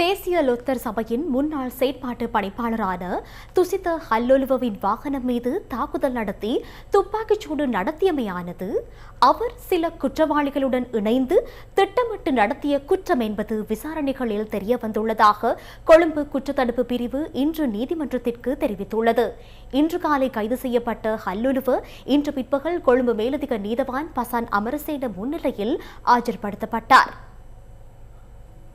தேசிய லொத்தர் சபையின் முன்னாள் செயற்பாட்டு பணிப்பாளரான துசித ஹல்லொலுவவின் வாகனம் மீது தாக்குதல் நடத்தி துப்பாக்கிச்சூடு நடத்தியமையானது. அவர் சில குற்றவாளிகளுடன் இணைந்து திட்டமிட்டு நடத்திய குற்றம் என்பது விசாரணைகளில் தெரிய வந்துள்ளதாக கொழும்பு குற்றத்தடுப்பு பிரிவு இன்று நீதிமன்றத்திற்கு தெரிவித்துள்ளது. இன்று காலை கைது செய்யப்பட்ட ஹல்லொலுவ இன்று பிற்பகல் கொழும்பு மேலதிக நீதவான் பசான் அமரசேன முன்னிலையில் ஆஜர்படுத்தப்பட்டார்.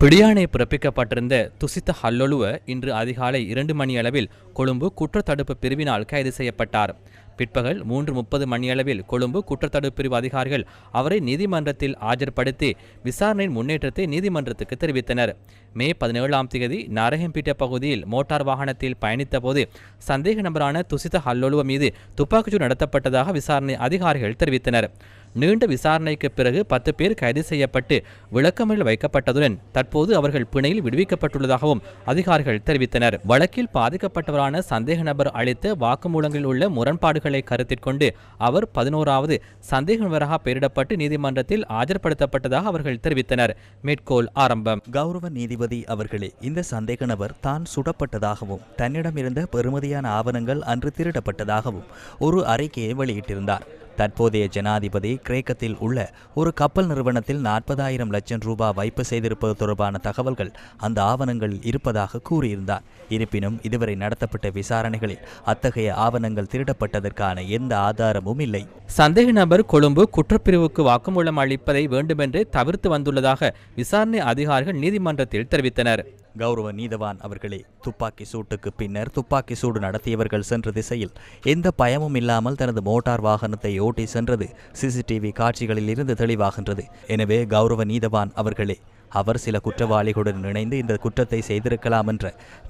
பிடியாணை பிறப்பிக்கப்பட்டிருந்த துசித்த ஹல்லொலுவ இன்று அதிகாலை இரண்டு மணியளவில் கொழும்பு குற்றத்தடுப்பு பிரிவினால் கைது செய்யப்பட்டார். பிற்பகல் மூன்று முப்பது மணியளவில் கொழும்பு குற்றத்தடுப்பு பிரிவு அதிகாரிகள் அவரை நீதிமன்றத்தில் ஆஜர்படுத்தி விசாரணையின் முன்னேற்றத்தை நீதிமன்றத்துக்கு தெரிவித்தனர். மே பதினேழாம் தேதி நாரகம்பீட்ட பகுதியில் மோட்டார் வாகனத்தில் பயணித்தபோது சந்தேக நபரான துசித ஹல்லொலுவ மீது துப்பாக்கிச்சூடு நடத்தப்பட்டதாக விசாரணை அதிகாரிகள் தெரிவித்தனர். நீண்ட விசாரணைக்கு பிறகு பத்து பேர் கைது செய்யப்பட்டு விளக்கமறில் வைக்கப்பட்டதுடன் தற்போது அவர்கள் பிணையில் விடுவிக்கப்பட்டுள்ளதாகவும் அதிகாரிகள் தெரிவித்தனர். வழக்கில் பாதிக்கப்பட்டவரான சந்தேக நபர் அளித்த வாக்குமூலங்களில் உள்ள முரண்பாடுகளை கருத்தில் கொண்டு அவர் பதினோராவது சந்தேக நபராக பெயரிடப்பட்டு நீதிமன்றத்தில் ஆஜர்படுத்தப்பட்டதாக அவர்கள் தெரிவித்தனர். மேற்கோள் ஆரம்பம். கௌரவ நீதிபதி அவர்களே இந்த சந்தேக நபர் தான் சுடப்பட்டதாகவும் தன்னிடமிருந்த பெறுமதியான ஆவணங்கள் அன்று திருடப்பட்டதாகவும் ஒரு அறிக்கையை வெளியிட்டிருந்தார். தற்போதைய ஜனாதிபதி கிரேக்கத்தில் உள்ள ஒரு கப்பல் நிறுவனத்தில் நாற்பதாயிரம் லட்சம் ரூபாய் வைப்பு செய்திருப்பது தொடர்பான தகவல்கள் அந்த ஆவணங்களில் இருப்பதாக கூறியிருந்தார். இருப்பினும் இதுவரை நடத்தப்பட்ட விசாரணைகளில் அத்தகைய ஆவணங்கள் திருடப்பட்டதற்கான எந்த ஆதாரமும் இல்லை. சந்தேக நபர் கொழும்பு குற்றப்பிரிவுக்கு வாக்குமூலம் அளிப்பதை வேண்டுமென்றே தவிர்த்து வந்துள்ளதாக விசாரணை அதிகாரிகள் நீதிமன்றத்தில் தெரிவித்தனர். கௌரவ நீதவான் அவர்களே துப்பாக்கி சூட்டுக்கு பின்னர் துப்பாக்கி சூடு நடத்தியவர்கள் சென்ற திசையில் எந்த பயமும் இல்லாமல் தனது மோட்டார் வாகனத்தை ஓட்டி சென்றது சிசிடிவி காட்சிகளில் இருந்து தெளிவாகின்றது. எனவே கௌரவ நீதவான் அவர்களே அவர் சில குற்றவாளிகளுடன் இணைந்து இந்த குற்றத்தை செய்திருக்கலாம் என்ற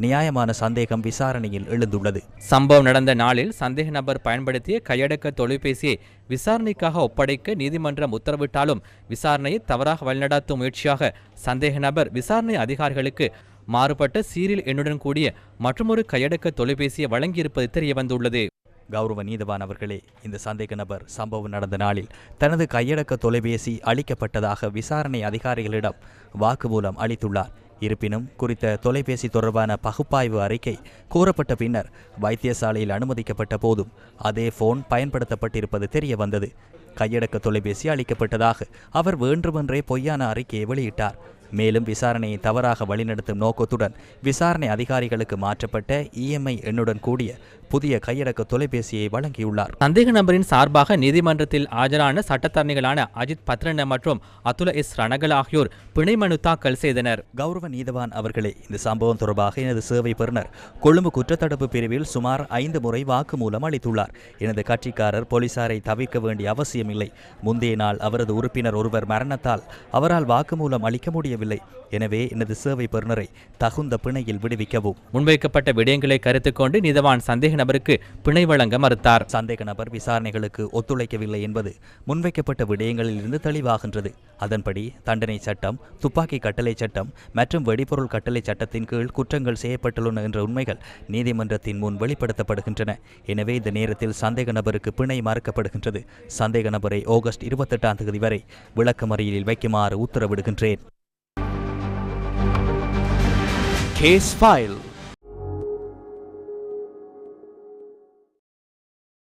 நியாயமான சந்தேகம் விசாரணையில் எழுந்துள்ளது. சம்பவம் நடந்த நாளில் சந்தேக நபர் பயன்படுத்திய கையடக்க தொலைபேசியை விசாரணைக்காக ஒப்படைக்க நீதிமன்றம் உத்தரவிட்டாலும் விசாரணையை தவறாக வழிநடாத்தும் முயற்சியாக சந்தேக நபர் விசாரணை அதிகாரிகளுக்கு மாறுபட்ட சீரியல் எண்ணுடன் கூடிய மற்றொரு கையடக்க தொலைபேசியை வழங்கியிருப்பது தெரியவந்துள்ளது. கௌரவ நீதவான் அவர்களே இந்த சந்தேக நபர் சம்பவம் நடந்த நாளில் தனது கையடக்க தொலைபேசி அளிக்கப்பட்டதாக விசாரணை அதிகாரிகளிடம் வாக்குமூலம் அளித்துள்ளார். இருப்பினும் குறித்த தொலைபேசி தொடர்பான பகுப்பாய்வு அறிக்கை கூறப்பட்ட பின்னர் வைத்தியசாலையில் அனுமதிக்கப்பட்ட போதும் அதே போன் பயன்படுத்தப்பட்டிருப்பது தெரிய வந்தது கையடக்க தொலைபேசி அளிக்கப்பட்டதாக அவர் வேண்டுமென்றே பொய்யான அறிக்கையை வெளியிட்டார். மேலும் விசாரணையை தவறாக வழிநடத்தும் நோக்கத்துடன் விசாரணை அதிகாரிகளுக்கு மாற்றப்பட்ட இஎம்ஐ எண்ணுடன் கூடிய புதிய கையடக்க தொலைபேசியை வழங்கியுள்ளார். சந்தேக நபரின் சார்பாக நீதிமன்றத்தில் ஆஜரான சட்டத்தரணிகளான அஜித் பத்ரன மற்றும் அதுல எஸ் ரணகல் ஆகியோர் பிணை மனு தாக்கல் செய்தனர். கௌரவ நீதவான் அவர்களே இந்த சம்பவம் தொடர்பாக எனது சேவை பெறுநர் கொழும்பு குற்றத்தடுப்பு பிரிவில் சுமார் ஐந்து முறை வாக்குமூலம் அளித்துள்ளார். எனது கட்சிக்காரர் போலீசாரை தவிர்க்க வேண்டிய அவசியமில்லை. முந்தைய நாள் அவரது உறுப்பினர் ஒருவர் மரணத்தால் அவரால் வாக்குமூலம் அளிக்க முடியவில்லை. எனவே எனது சேவை பெறுநரை தகுந்த பிணையில் விடுவிக்கவும். முன்வைக்கப்பட்ட விடயங்களை கருத்து கொண்டு நீதவான் சந்தேக நபருக்கு பிணை வழங்க மறுத்தார். சந்தேக நபர் விசாரணைகளுக்கு ஒத்துழைக்கவில்லை என்பது முன்வைக்கப்பட்ட விடயங்களில் இருந்து தெளிவாகின்றது. அதன்படி தண்டனை சட்டம் துப்பாக்கி கட்டளை சட்டம் மற்றும் வெடிபொருள் கட்டளை சட்டத்தின் கீழ் குற்றங்கள் செய்யப்பட்டுள்ளன என்ற உண்மைகள் நீதிமன்றத்தின் முன் வெளிப்படுத்தப்படுகின்றன. எனவே இந்த நேரத்தில் சந்தேக நபருக்கு பிணை மறுக்கப்படுகின்றது. சந்தேக நபரை ஆகஸ்ட் இருபத்தெட்டாம் தேதி வரை விளக்கமறியலில் வைக்குமாறு உத்தரவிடுகின்றேன். Case File